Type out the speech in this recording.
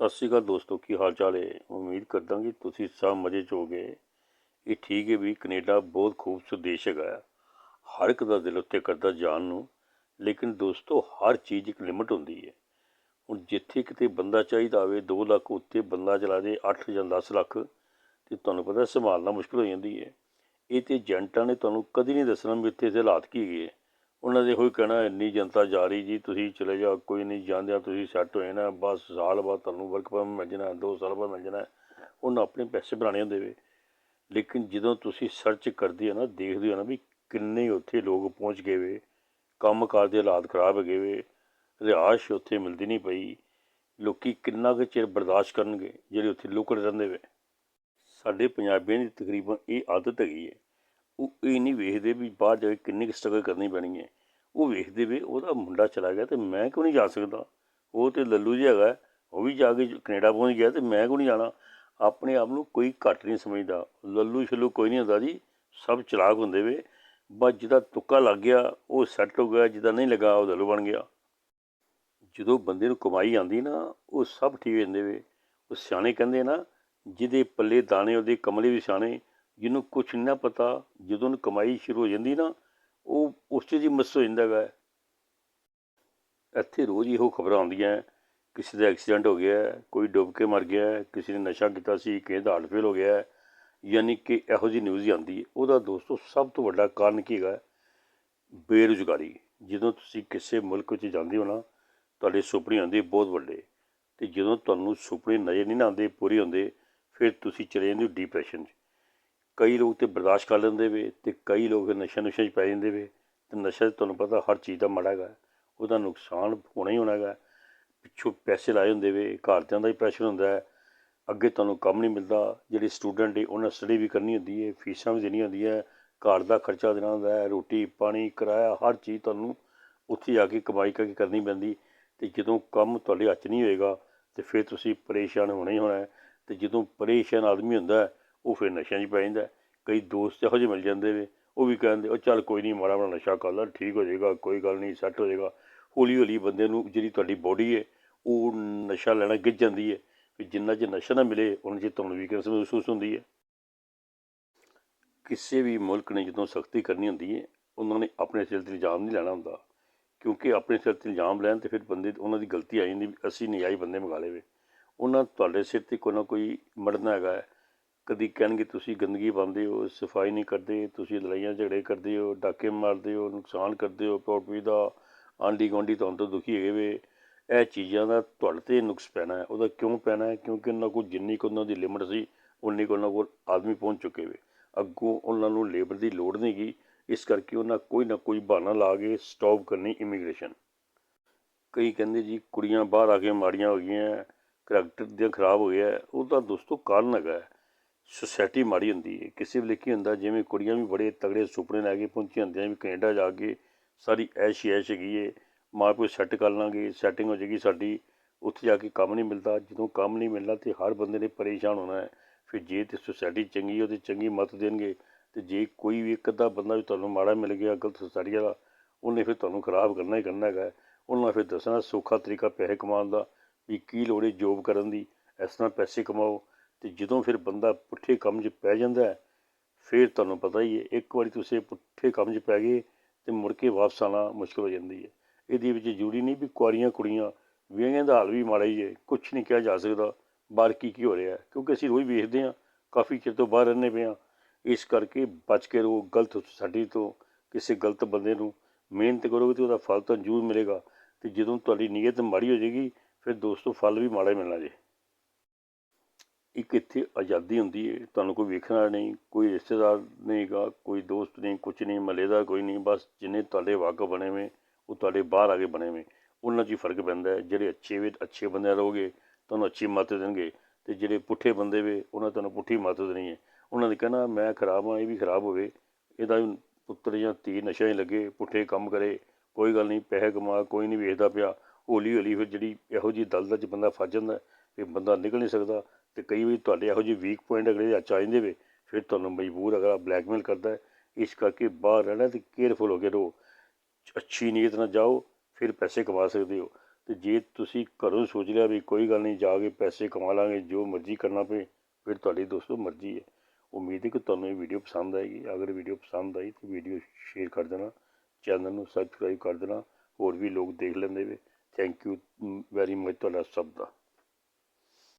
ਸਤਿ ਸ਼੍ਰੀ ਅਕਾਲ ਦੋਸਤੋ, ਕੀ ਹਾਲ ਚਾਲ ਹੈ ਉਮੀਦ ਕਰਦਾ ਕਿ ਤੁਸੀਂ ਸਭ ਮਜ਼ੇ 'ਚ ਹੋਗੇ ਇਹ ਠੀਕ ਹੈ ਵੀ ਕੈਨੇਡਾ ਬਹੁਤ ਖੂਬਸੂਰਤ ਦੇਸ਼ ਹੈਗਾ ਆ। ਹਰ ਇੱਕ ਦਾ ਦਿਲ ਉੱਤੇ ਕਰਦਾ ਜਾਣ ਨੂੰ, ਲੇਕਿਨ ਦੋਸਤੋ, ਹਰ ਚੀਜ਼ ਇੱਕ ਲਿਮਟ ਹੁੰਦੀ ਹੈ ਹੁਣ ਜਿੱਥੇ ਕਿਤੇ ਬੰਦਾ ਚਾਹੀਦਾ ਹੋਵੇ 2 ਲੱਖ ਉੱਤੇ ਬੰਦਾ ਚਲਾ ਜੇ 8 ਜਾਂ 10 ਲੱਖ, ਤੇ ਤੁਹਾਨੂੰ ਪਤਾ ਸੰਭਾਲਣਾ ਮੁਸ਼ਕਲ ਹੋ ਜਾਂਦੀ ਹੈ ਇਹ ਤੇ ਏਜੰਟਾਂ ਨੇ ਤੁਹਾਨੂੰ ਕਦੀ ਨਹੀਂ ਦੱਸਣਾ ਵੀ ਇੱਥੇ ਦੇ ਹਾਲਾਤ ਕੀ ਹੈਗੇ ਹੈ। ਉਹਨਾਂ ਦੇ ਹੋਈ ਕਹਿਣਾ, ਇੰਨੀ ਜਨਤਾ ਜਾ ਰਹੀ ਜੀ, ਤੁਸੀਂ ਚਲੇ ਜਾਓ, ਕੋਈ ਨਹੀਂ ਜਾਂਦਿਆਂ ਤੁਸੀਂ ਸੈੱਟ ਹੋਏ ਨਾ, ਬਸ ਸਾਲ ਬਾਅਦ ਤੁਹਾਨੂੰ ਵਰਕ ਪਰਮਿਟ ਮਿਲ ਜਾਣਾ, ਦੋ ਸਾਲ ਬਾਅਦ ਮਿਲ ਜਾਣਾ, ਉਹਨਾਂ ਆਪਣੇ ਪੈਸੇ ਬਣਾਉਣੇ ਹੁੰਦੇ ਵੇ। ਲੇਕਿਨ ਜਦੋਂ ਤੁਸੀਂ ਸਰਚ ਕਰਦੇ ਹੋ ਨਾ, ਦੇਖਦੇ ਹੋ ਨਾ ਵੀ ਕਿੰਨੇ ਉੱਥੇ ਲੋਕ ਪਹੁੰਚ ਗਏ ਵੇ ਕੰਮ ਕਾਰ ਦੇ ਹਾਲਾਤ ਖਰਾਬ ਹੈਗੇ ਵੇ, ਰਿਹਾਇਸ਼ ਉੱਥੇ ਮਿਲਦੀ ਨਹੀਂ ਪਈ, ਲੋਕੀ ਕਿੰਨਾ ਕੁ ਚਿਰ ਬਰਦਾਸ਼ਤ ਕਰਨਗੇ, ਜਿਹੜੇ ਉੱਥੇ ਲੋਕਲ ਰਹਿੰਦੇ ਵੇ? ਸਾਡੇ ਪੰਜਾਬੀਆਂ ਦੀ ਤਕਰੀਬਨ ਇਹ ਆਦਤ ਹੈਗੀ ਹੈ ਉਹ ਇਹ ਨਹੀਂ ਵੇਖਦੇ ਵੀ ਬਾਹਰ ਜਾ ਕੇ ਕਿੰਨੀ ਕੁ ਸਟਰਗਲ ਕਰਨੀ ਪੈਣੀ ਹੈ। ਉਹ ਵੇਖਦੇ ਵੇ ਉਹਦਾ ਮੁੰਡਾ ਚਲਾ ਗਿਆ ਤੇ ਮੈਂ ਕਿਉਂ ਨਹੀਂ ਜਾ ਸਕਦਾ? ਉਹ ਤੇ ਲੱਲੂ ਜਿਹਾ ਹੈਗਾ, ਉਹ ਵੀ ਜਾ ਕੇ ਕੈਨੇਡਾ ਪਹੁੰਚ ਗਿਆ ਤੇ ਮੈਂ ਕਿਉਂ ਨਹੀਂ ਜਾਣਾ? ਆਪਣੇ ਆਪ ਨੂੰ ਕੋਈ ਘੱਟ ਨਹੀਂ ਸਮਝਦਾ। ਲੱਲੂ ਛੱਲੂ ਕੋਈ ਨਹੀਂ ਹੁੰਦਾ ਜੀ, ਸਭ ਚਲਾਕ ਹੁੰਦੇ ਵੇ। ਬਸ ਜਿਹਦਾ ਤੁੱਕਾ ਲੱਗ ਗਿਆ, ਉਹ ਸੈੱਟ ਹੋ ਗਿਆ, ਜਿਹਦਾ ਨਹੀਂ ਲੱਗਾ, ਉਹ ਲੱਲੂ ਬਣ ਗਿਆ। ਜਦੋਂ ਬੰਦੇ ਨੂੰ ਕਮਾਈ ਆਂਦੀ ਨਾ, ਉਹ ਸਭ ਠੀਕ ਹੋ ਵੇ। ਉਹ ਸਿਆਣੇ ਕਹਿੰਦੇ ਨਾ, ਜਿਹਦੇ ਪੱਲੇ ਦਾਣੇ, ਉਹਦੇ ਕਮਲੇ ਵੀ ਸਿਆਣੇ। ਜਿਹਨੂੰ ਕੁਝ ਨਹੀਂ ਨਾ ਪਤਾ, ਜਦੋਂ ਉਹਨੂੰ ਕਮਾਈ ਸ਼ੁਰੂ ਹੋ ਜਾਂਦੀ ਨਾ, ਉਹ ਉਸ 'ਚ ਜੀ ਮਿਸ ਹੋ ਜਾਂਦਾ ਹੈਗਾ ਇੱਥੇ ਰੋਜ਼ ਇਹੋ ਖਬਰਾਂ ਆਉਂਦੀਆਂ, ਕਿਸੇ ਦਾ ਐਕਸੀਡੈਂਟ ਹੋ ਗਿਆ, ਕੋਈ ਡੁੱਬ ਕੇ ਮਰ ਗਿਆ, ਕਿਸੇ ਨੇ ਨਸ਼ਾ ਕੀਤਾ ਸੀ, ਕਿਸੇ ਦਾ ਹਾਰਟ ਫੇਲ ਹੋ ਗਿਆ, ਯਾਨੀ ਕਿ ਇਹੋ ਜਿਹੀ ਨਿਊਜ਼ ਹੀ ਆਉਂਦੀ ਹੈ। ਉਹਦਾ ਦੋਸਤੋ ਸਭ ਤੋਂ ਵੱਡਾ ਕਾਰਨ ਕੀ ਹੈਗਾ? ਬੇਰੁਜ਼ਗਾਰੀ। ਜਦੋਂ ਤੁਸੀਂ ਕਿਸੇ ਮੁਲਕ ਵਿੱਚ ਜਾਂਦੇ ਹੋ ਨਾ, ਤੁਹਾਡੇ ਸੁਪਨੇ ਆਉਂਦੇ ਬਹੁਤ ਵੱਡੇ। ਤੇ ਜਦੋਂ ਤੁਹਾਨੂੰ ਸੁਪਨੇ ਨਜ਼ਰ ਨਹੀਂ ਨਾ ਆਉਂਦੇ ਪੂਰੇ ਹੁੰਦੇ, ਫਿਰ ਤੁਸੀਂ ਚਲੇ ਜਾਂਦੇ ਹੋ ਡਿਪਰੈਸ਼ਨ 'ਚ। ਕਈ ਲੋਕ ਤੇ ਬਰਦਾਸ਼ਤ ਕਰ ਲੈਂਦੇ ਵੇ ਤੇ ਕਈ ਲੋਕ ਨਸ਼ਾ ਨੁਸ਼ਾ 'ਚ ਪੈ ਜਾਂਦੇ ਵੇ ਤੇ ਨਸ਼ਾ 'ਚ ਤੁਹਾਨੂੰ ਪਤਾ ਹਰ ਚੀਜ਼ ਦਾ ਮਾੜਾ ਹੈਗਾ, ਉਹਦਾ ਨੁਕਸਾਨ ਹੋਣਾ ਹੀ ਹੋਣਾ ਹੈਗਾ। ਪਿੱਛੋਂ ਪੈਸੇ ਲਾਏ ਹੁੰਦੇ ਵੇ, ਘਰਦਿਆਂ ਦਾ ਹੀ ਪ੍ਰੈਸ਼ਰ ਹੁੰਦਾ ਹੈ। ਅੱਗੇ ਤੁਹਾਨੂੰ ਕੰਮ ਨਹੀਂ ਮਿਲਦਾ, ਜਿਹੜੇ ਸਟੂਡੈਂਟ ਏ, ਉਹਨਾਂ ਸਟੱਡੀ ਵੀ ਕਰਨੀ ਹੁੰਦੀ ਹੈ ਫੀਸਾਂ ਵੀ ਦੇਣੀਆਂ ਹੁੰਦੀਆਂ ਘਰ ਦਾ ਖਰਚਾ ਦੇਣਾ ਹੁੰਦਾ ਹੈ, ਰੋਟੀ, ਪਾਣੀ, ਕਿਰਾਇਆ, ਹਰ ਚੀਜ਼ ਤੁਹਾਨੂੰ ਉੱਥੇ ਜਾ ਕੇ ਕਮਾਈ ਕਰਕੇ ਕਰਨੀ ਪੈਂਦੀ। ਤੇ ਜਦੋਂ ਕੰਮ ਤੁਹਾਡੇ ਹੱਥ ਨਹੀਂ ਹੋਏਗਾ, ਤੇ ਫਿਰ ਤੁਸੀਂ ਪਰੇਸ਼ਾਨ ਹੋਣਾ ਹੀ ਹੋਣਾ ਹੈ। ਤੇ ਜਦੋਂ ਪਰੇਸ਼ਾਨ ਆਦਮੀ ਹੁੰਦਾ ਉਹ ਫਿਰ ਨਸ਼ਿਆਂ 'ਚ ਪੈ ਜਾਂਦਾ ਕਈ ਦੋਸਤ ਇਹੋ ਜਿਹੇ ਮਿਲ ਜਾਂਦੇ ਵੇ ਉਹ ਵੀ ਕਹਿੰਦੇ, ਉਹ ਚੱਲ ਕੋਈ ਨਹੀਂ ਮਾੜਾ ਮਾੜਾ ਨਸ਼ਾ ਕਰ ਲੈ, ਠੀਕ ਹੋ ਜਾਏਗਾ, ਕੋਈ ਗੱਲ ਨਹੀਂ, ਸੈੱਟ ਹੋ ਜਾਏਗਾ। ਹੌਲੀ ਹੌਲੀ ਬੰਦੇ ਨੂੰ ਜਿਹੜੀ ਤੁਹਾਡੀ ਬੋਡੀ ਹੈ, ਉਹ ਨਸ਼ਾ ਲੈਣਾ ਗਿੱਝ ਜਾਂਦੀ ਹੈ। ਵੀ ਜਿੰਨਾ ਚਿਰ ਨਸ਼ਾ ਨਾ ਮਿਲੇ, ਉਹਨਾਂ ਚਿਰ ਤੁਹਾਨੂੰ ਵੀਕਨੈਸ ਮਹਿਸੂਸ ਹੁੰਦੀ ਹੈ। ਕਿਸੇ ਵੀ ਮੁਲਕ ਨੇ ਜਦੋਂ ਸਖਤੀ ਕਰਨੀ ਹੁੰਦੀ ਹੈ, ਉਹਨਾਂ ਨੇ ਆਪਣੇ ਸਿਰ ਤੇ ਇਲਜ਼ਾਮ ਨਹੀਂ ਲੈਣਾ ਹੁੰਦਾ। ਕਿਉਂਕਿ ਆਪਣੇ ਸਿਰ ਤੇ ਇਲਜ਼ਾਮ ਲੈਣ ਤੇ ਫਿਰ ਬੰਦੇ, ਉਹਨਾਂ ਦੀ ਗਲਤੀ ਆ ਜਾਂਦੀ ਵੀ ਅਸੀਂ ਆਈ ਬੰਦੇ ਮੰਗਾ ਲਏ ਉਹਨਾਂ ਤੁਹਾਡੇ ਸਿਰ ਤੇ ਕੋਈ ਨਾ ਕੋਈ ਮੜਨਾ ਹੈਗਾ ਹੈ। ਕਦੀ ਕਹਿਣਗੇ ਤੁਸੀਂ ਗੰਦਗੀ ਪਾਉਂਦੇ ਹੋ, ਸਫ਼ਾਈ ਨਹੀਂ ਕਰਦੇ, ਤੁਸੀਂ ਲੜਾਈਆਂ ਝਗੜੇ ਕਰਦੇ ਹੋ, ਡਾਕੇ ਮਾਰਦੇ ਹੋ, ਨੁਕਸਾਨ ਕਰਦੇ ਹੋ ਪ੍ਰੋਪਰਟੀ ਦਾ ਆਂਢੀ ਗੁਆਂਢੀ ਤੁਹਾਨੂੰ ਤੋਂ ਦੁਖੀ ਹੈਗੇ ਵੇ। ਇਹ ਚੀਜ਼ਾਂ ਦਾ ਤੁਹਾਡੇ ਤੇ ਨੁਕਸ ਪੈਣਾ ਹੈ। ਉਹਦਾ ਕਿਉਂ ਪੈਣਾ ਹੈ? ਕਿਉਂਕਿ ਉਹਨਾਂ ਕੋਲ ਜਿੰਨੀ ਕੁ ਉਹਨਾਂ ਦੀ ਲਿਮਟ ਸੀ, ਉਨੀ ਕੁ ਉਹਨਾਂ ਕੋਲ ਆਦਮੀ ਪਹੁੰਚ ਚੁੱਕੇ ਵੇ। ਅੱਗੋਂ ਉਹਨਾਂ ਨੂੰ ਲੇਬਰ ਦੀ ਲੋੜ ਨਹੀਂ ਗੀ। ਇਸ ਕਰਕੇ ਉਹਨਾਂ ਕੋਈ ਨਾ ਕੋਈ ਬਹਾਨਾ ਲਾ ਕੇ ਸਟਾਪ ਕਰਨੀ ਇਮੀਗ੍ਰੇਸ਼ਨ। ਕਈ ਕਹਿੰਦੇ ਜੀ, ਕੁੜੀਆਂ ਬਾਹਰ ਆ ਕੇ ਮਾੜੀਆਂ ਹੋ ਗਈਆਂ, ਕਰੈਕਟਰ ਦੀਆਂ ਖਰਾਬ ਹੋ ਗਿਆ। ਉਹਦਾ ਦੋਸਤੋ ਕਾਰਨ ਹੈਗਾ ਹੈ। ਸੋਸਾਇਟੀ ਮਾੜੀ ਹੁੰਦੀ ਹੈ ਕਿਸੇ ਵੇਲੇ ਕੀ ਹੁੰਦਾ, ਜਿਵੇਂ ਕੁੜੀਆਂ ਵੀ ਬੜੇ ਤਗੜੇ ਸੁਪਨੇ ਲੈ ਕੇ ਪਹੁੰਚੀਆਂ ਹੁੰਦੀਆਂ ਵੀ ਕੈਨੇਡਾ ਜਾ ਕੇ ਸਾਰੀ ਐਸ਼ ਐਸ਼ ਹੈਗੀ ਏ, ਮਾਂ ਪਿਓ ਸੈੱਟ ਕਰ ਲਾਂਗੇ ਸੈਟਿੰਗ ਹੋ ਜਾਏਗੀ ਸਾਡੀ, ਉੱਥੇ ਜਾ ਕੇ ਕੰਮ ਨਹੀਂ ਮਿਲਦਾ। ਜਦੋਂ ਕੰਮ ਨਹੀਂ ਮਿਲਦਾ ਤੇ ਹਰ ਬੰਦੇ ਨੇ ਪਰੇਸ਼ਾਨ ਹੋਣਾ ਹੈ। ਫਿਰ ਜੇ ਤੇ ਸੁਸਾਇਟੀ ਚੰਗੀ ਉਹਦੇ ਚੰਗੀ ਮਤ ਦੇਣਗੇ। ਤੇ ਜੇ ਕੋਈ ਵੀ ਇੱਕ ਅੱਧਾ ਬੰਦਾ ਵੀ ਤੁਹਾਨੂੰ ਮਾੜਾ ਮਿਲ ਗਿਆ, ਗਲਤ ਸੁਸਾਇਟੀ ਵਾਲਾ, ਉਹਨੇ ਫਿਰ ਤੁਹਾਨੂੰ ਖਰਾਬ ਕਰਨਾ ਹੀ ਕਰਨਾ ਹੈਗਾ। ਉਹਨਾਂ ਉਹਨਾਂ ਫਿਰ ਦੱਸਣਾ ਸੌਖਾ ਤਰੀਕਾ ਪੈਸੇ ਕਮਾਉਣ ਦਾ, ਵੀ ਕੀ ਲੋੜ ਹੈ ਜੋਬ ਕਰਨ ਦੀ, ਇਸ ਤਰ੍ਹਾਂ ਪੈਸੇ ਕਮਾਓ। ਤੇ ਜਦੋਂ ਫਿਰ ਬੰਦਾ ਪੁੱਠੇ ਕੰਮ 'ਚ ਪੈ ਜਾਂਦਾ ਫਿਰ ਤੁਹਾਨੂੰ ਪਤਾ ਹੀ ਹੈ, ਇੱਕ ਵਾਰੀ ਤੁਸੀਂ ਪੁੱਠੇ ਕੰਮ 'ਚ ਪੈ ਗਏ ਤੇ ਮੁੜ ਕੇ ਵਾਪਸ ਆਉਣਾ ਮੁਸ਼ਕਲ ਹੋ ਜਾਂਦੀ ਹੈ। ਇਹਦੇ ਵਿੱਚ ਜ਼ਰੂਰੀ ਨਹੀਂ ਵੀ ਕੁਆਰੀਆਂ ਕੁੜੀਆਂ ਵਿਆਹੀਆਂ ਦਾ ਹਾਲ ਵੀ ਮਾੜਾ ਹੀ ਹੈ ਕੁਝ ਨਹੀਂ ਕਿਹਾ ਜਾ ਸਕਦਾ, ਬਾਹਰ ਕੀ ਕੀ ਹੋ ਰਿਹਾ ਕਿਉਂਕਿ ਅਸੀਂ ਰੋਜ਼ ਵੇਖਦੇ ਹਾਂ, ਕਾਫੀ ਚਿਰ ਤੋਂ ਬਾਹਰ ਰਹਿੰਦੇ ਪਏ ਹਾਂ, ਇਸ ਕਰਕੇ ਬਚ ਕੇ ਰਹੋ, ਗਲਤ ਸਾਡੀ ਤੋਂ, ਕਿਸੇ ਗਲਤ ਬੰਦੇ ਨੂੰ ਮਿਹਨਤ ਕਰੋਗੇ ਤੇ ਉਹਦਾ ਫਲ ਤਾਂ ਜ਼ਰੂਰ ਮਿਲੇਗਾ, ਤੇ ਜਦੋਂ ਤੁਹਾਡੀ ਨੀਅਤ ਮਾੜੀ ਹੋ ਜਾਏਗੀ, ਫਿਰ ਦੋਸਤੋ ਫਲ ਵੀ ਮਾੜਾ ਹੀ ਮਿਲਣਾ ਜੇ। ਇੱਕ ਇੱਥੇ ਆਜ਼ਾਦੀ ਹੁੰਦੀ ਹੈ ਤੁਹਾਨੂੰ ਕੋਈ ਵੇਖਣਾ ਨਹੀਂ, ਕੋਈ ਰਿਸ਼ਤੇਦਾਰ ਨਹੀਂਗਾ ਕੋਈ ਦੋਸਤ ਨਹੀਂ ਕੁਝ ਨਹੀਂ, ਮਹੱਲੇ ਦਾ ਕੋਈ ਨਹੀਂ, ਬਸ ਜਿੰਨੇ ਤੁਹਾਡੇ ਵਾਕਫ ਬਣੇ ਹੋਏ, ਉਹ ਤੁਹਾਡੇ ਬਾਹਰ ਆ ਕੇ ਬਣੇ ਹੋਏ। ਉਹਨਾਂ 'ਚ ਹੀ ਫ਼ਰਕ ਪੈਂਦਾ ਹੈ, ਜਿਹੜੇ ਅੱਛੇ ਵੇ, ਅੱਛੇ ਬੰਦੇ ਰਹੋਗੇ, ਤੁਹਾਨੂੰ ਅੱਛੀ ਮੱਤ ਦੇਣਗੇ ਤੇ ਜਿਹੜੇ ਪੁੱਠੇ ਬੰਦੇ ਵੇ, ਉਹਨਾਂ ਤੁਹਾਨੂੰ ਪੁੱਠੀ ਮੱਤ ਦੇਣੀ ਹੈ। ਉਹਨਾਂ ਨੇ ਕਹਿਣਾ, ਮੈਂ ਖਰਾਬ ਹਾਂ, ਇਹ ਵੀ ਖਰਾਬ ਹੋਵੇ। ਇਹਦਾ ਪੁੱਤਰ ਜਾਂ ਧੀ ਨਸ਼ਾ ਹੀ ਲੱਗੇ, ਪੁੱਠੇ ਕੰਮ ਕਰੇ, ਕੋਈ ਗੱਲ ਨਹੀਂ, ਪੈਸੇ ਕਮਾ, ਕੋਈ ਨਹੀਂ ਵੇਚਦਾ ਪਿਆ। ਹੌਲੀ ਹੌਲੀ ਫਿਰ ਜਿਹੜੀ ਇਹੋ ਜਿਹੀ ਦਲਦਲ 'ਚ ਬੰਦਾ ਫਸ ਜਾਂਦਾ ਕਿ ਬੰਦਾ ਨਿਕਲ ਨਹੀਂ ਸਕਦਾ। ਤੇ ਕਈ ਵਾਰੀ ਤੁਹਾਡੇ ਇਹੋ ਜਿਹੇ ਵੀਕ ਪੁਆਇੰਟ ਅਗਲੇ ਹੱਥ 'ਚ ਆ ਜਾਂਦੇ ਵੇ, ਫਿਰ ਤੁਹਾਨੂੰ ਮਜਬੂਰ ਅਗਲਾ ਬਲੈਕਮੇਲ ਕਰਦਾ ਹੈ। ਇਸ ਕਰਕੇ ਬਾਹਰ ਰਹਿਣਾ ਤੇ ਕੇਅਰਫੁਲ ਹੋ ਕੇ ਰਹੋ। ਅੱਛੀ ਨੀਅਤ ਨਾਲ ਜਾਓ, ਫਿਰ ਪੈਸੇ ਕਮਾ ਸਕਦੇ ਹੋ। ਤੇ ਜੇ ਤੁਸੀਂ ਘਰੋਂ ਸੋਚ ਲਿਆ ਵੀ ਕੋਈ ਗੱਲ ਨਹੀਂ, ਜਾ ਕੇ ਪੈਸੇ ਕਮਾ ਲਾਂਗੇ, ਜੋ ਮਰਜ਼ੀ ਕਰਨਾ ਪਏ, ਫਿਰ ਤੁਹਾਡੀ ਦੋਸਤੋ ਮਰਜ਼ੀ ਹੈ। ਉਮੀਦ ਹੈ ਕਿ ਤੁਹਾਨੂੰ ਇਹ ਵੀਡੀਓ ਪਸੰਦ ਆਏਗੀ। ਅਗਰ ਵੀਡੀਓ ਪਸੰਦ ਆਈ ਤਾਂ ਵੀਡੀਓ ਸ਼ੇਅਰ ਕਰ ਦੇਣਾ ਚੈਨਲ ਨੂੰ ਸਬਸਕ੍ਰਾਈਬ ਕਰ ਦੇਣਾ, ਹੋਰ ਵੀ ਲੋਕ ਦੇਖ ਲੈਂਦੇ ਵੇ। ਥੈਂਕ ਯੂ ਵੈਰੀ ਮਚ ਤੁਹਾਡਾ ਸਭ ਦਾ।